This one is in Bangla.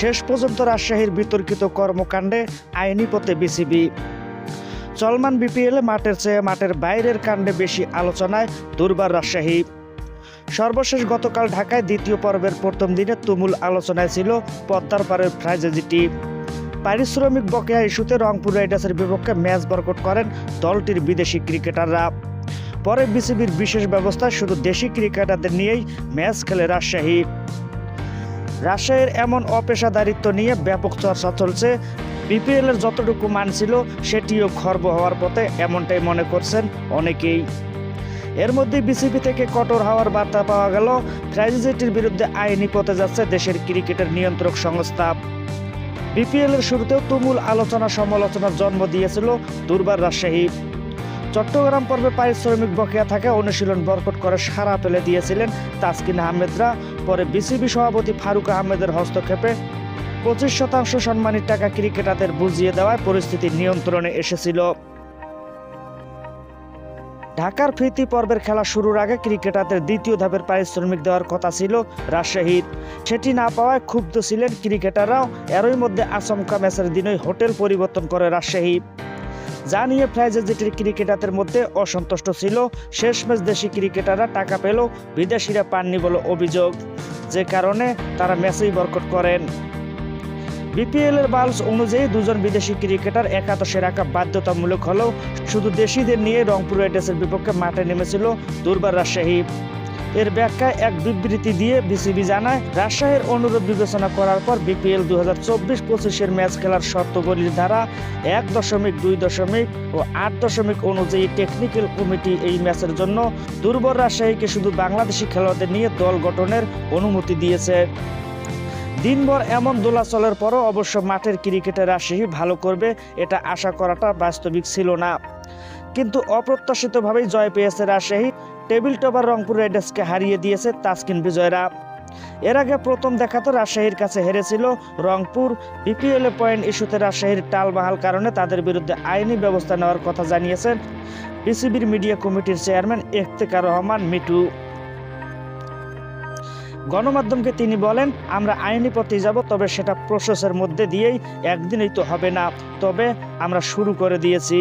শেষ পর্যন্ত রাজশাহীর বিতর্কিত কর্মকাণ্ডে আইনি পথে বিসিবি। চলমান বিপিএলে মাঠের চেয়ে মাঠের বাইরের কাণ্ডে বেশি আলোচনায় দুর্বার রাজশাহী। সর্বশেষ গতকাল ঢাকায় দ্বিতীয় পর্বের প্রথম দিনে তুমুল আলোচনায় ছিল পদ্মার পাড়ের ফ্রাইজেজিটি পারিশ্রমিক বকেয়া ইস্যুতে রংপুর রাইডার্সের বিপক্ষে ম্যাচ বরকট করেন দলটির বিদেশি ক্রিকেটাররা। পরে বিসিবির বিশেষ ব্যবস্থায় শুধু দেশি ক্রিকেটারদের নিয়েই ম্যাচ খেলে রাজশাহী। রাজশাহীর এমন অপেশাদারিত্ব নিয়ে ব্যাপক চর্চা চলছে। বিপিএলের যতটুকু মান ছিল, সেটিও খর্ব হওয়ার পথে এমনটাই মনে করছেন অনেকেই। এর মধ্যে বিসিবি থেকে কঠোর হওয়ার বার্তা পাওয়া গেল ফ্রাইজেটির বিরুদ্ধে আইনি পথে যাচ্ছে দেশের ক্রিকেটের নিয়ন্ত্রক সংস্থা। বিপিএল এর শুরুতেও তুমুল আলোচনা সমালোচনার জন্ম দিয়েছিল দুর্বার রাজশাহী। চট্টগ্রাম পর্বে পারিশ্রমিক বকেয়া থাকে, অনুশীলন বরকট করে সারা ফেলে দিয়েছিলেন তাসকিন আহমেদরা। পরে বিসিবি সভাপতি ফারুক আহমেদের হস্তক্ষেপে পঁচিশ শতাংশ সম্মানের টাকা ক্রিকেটারদের বুঝিয়ে দেওয়ায় পরিস্থিতি নিয়ন্ত্রণে এসেছিল। ঢাকার ফিরতি পর্বের খেলা শুরুর আগে ক্রিকেটারদের দ্বিতীয় ধাপের পারিশ্রমিক দেওয়ার কথা ছিল রাজশাহীর। সেটি না পাওয়ায় ক্ষুব্ধ ছিলেন ক্রিকেটাররাও, এরই মধ্যে আচমকা ম্যাচের দিনই হোটেল পরিবর্তন করে রাজশাহী। যা নিয়ে ফ্রাইজেজিটির ক্রিকেটারদের মধ্যে অসন্তুষ্ট ছিল শেষ ম্যাচ দেশি ক্রিকেটাররা টাকা পেলেও বিদেশিরা পাননি বলে অভিযোগ, যে কারণে তারা ম্যাচেই বরকট করেন। বিপিএল এর বালস অনুযায়ী দুজন বিদেশি ক্রিকেটার একাদশে রাখা বাধ্যতামূলক হলেও শুধু দেশিদের নিয়ে রংপুর রাইডার্সের বিপক্ষে মাঠে নেমেছিল দুর্বার রাজশাহী। এর ব্যাখ্যায় এক বিবৃতি দিয়ে বিসিবি জানায়, রাজশাহীর অনুরোধ বিবেচনা করার পর বিপিএল দু হাজার চব্বিশ পঁচিশের ম্যাচ খেলার শর্তগুলির ধারা এক দশমিক দুই দশমিক ও আট দশমিক অনুযায়ী টেকনিক্যাল কমিটি এই ম্যাচের জন্য দুর্বল রাজশাহীকে শুধু বাংলাদেশি খেলোয়াড়দের নিয়ে দল গঠনের অনুমতি দিয়েছে। দিনভর এমন দোলাচলের পরও অবশ্য মাঠের ক্রিকেটে রাজশাহী ভালো করবে, এটা আশা করাটা বাস্তবিক ছিল না। কিন্তু অপ্রত্যাশিতভাবেই জয় পেয়েছে রাজশাহী। টেবিল টপার রংপুর রাইডার্সকে হারিয়ে দিয়েছে তাসকিন বিজয়রা। এর আগে প্রথম দেখা তো রাজশাহীর কাছে হেরেছিল রংপুর। বিপিএল পয়েন্ট ইস্যুতে রাজশাহীর টালবাহাল কারণে তাদের বিরুদ্ধে আইনি ব্যবস্থা নেওয়ার কথা জানিয়েছেন বিসিবির মিডিয়া কমিটির চেয়ারম্যান ইফতেকার রহমান মিটু গণমাধ্যমকে তিনি বলেন, আমরা আইনি পথে যাব, তবে সেটা প্রসেসের মধ্যে দিয়েই একদিনই তো হবে না। তবে আমরা শুরু করে দিয়েছি।